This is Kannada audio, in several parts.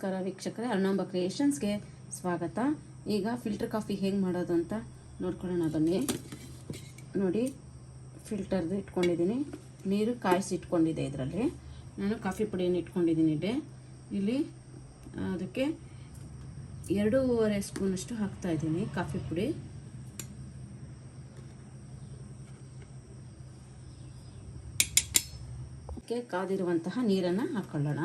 ನಮಸ್ಕಾರ ವೀಕ್ಷಕರೇ, ಅರ್ಣಾಂಬ ಕ್ರಿಯೇಷನ್ಸ್ಗೆ ಸ್ವಾಗತ. ಈಗ ಫಿಲ್ಟರ್ ಕಾಫಿ ಹೇಗೆ ಮಾಡೋದು ಅಂತ ನೋಡ್ಕೊಳ್ಳೋಣ ಬನ್ನಿ. ನೋಡಿ ಫಿಲ್ಟರ್ದು ಇಟ್ಕೊಂಡಿದ್ದೀನಿ. ನೀರು ಕಾಯಿಸಿ ಇಟ್ಕೊಂಡಿದ್ದೆ ಇದರಲ್ಲಿ. ನಾನು ಕಾಫಿ ಪುಡಿಯನ್ನು ಇಟ್ಕೊಂಡಿದ್ದೀನಿ ಇಲ್ಲಿ. ಇಲ್ಲಿ, ಅದಕ್ಕೆ ಎರಡೂವರೆ ಸ್ಪೂನಷ್ಟು ಹಾಕ್ತಾ ಇದ್ದೀನಿ ಕಾಫಿ ಪುಡಿ. ಕಾದಿರುವಂತಹ ನೀರನ್ನು ಹಾಕ್ಕೊಳ್ಳೋಣ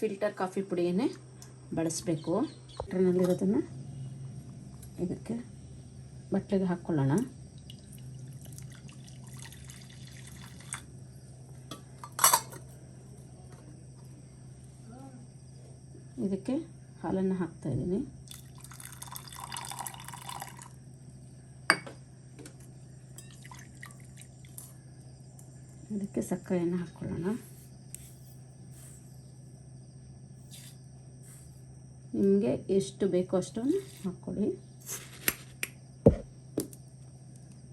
ಫಿಲ್ಟರ್ ಕಾಫಿ ಪುಡಿಯನ್ನೇ ಬಳಸಬೇಕು. ಟ್ರೈನಲ್ಲಿರೋದನ್ನು ಇದಕ್ಕೆ ಬಟ್ಟೆಗೆ ಹಾಕ್ಕೊಳ್ಳೋಣ ಇದಕ್ಕೆ ಹಾಲನ್ನು ಹಾಕ್ತಾ ಇದ್ದೀನಿ. ಇದಕ್ಕೆ ಸಕ್ಕರೆಯನ್ನು ಹಾಕ್ಕೊಳ್ಳೋಣ ನಿಮಗೆ ಎಷ್ಟು ಬೇಕೋ ಅಷ್ಟನ್ನು ಹಾಕ್ಕೊಳ್ಳಿ.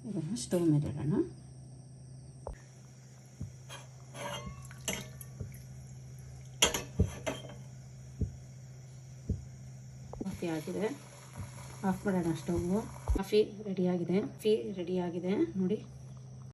ಇದನ್ನು ಸ್ಟವ್ ಮೇಲೆ ಇಡೋಣ ಕಾಫಿ ಆಗಿದೆ. ಆಫ್ ಮಾಡೋಣ ಸ್ಟವ್. ಕಾಫಿ ರೆಡಿಯಾಗಿದೆ ಕಾಫಿ ರೆಡಿಯಾಗಿದೆ ನೋಡಿ.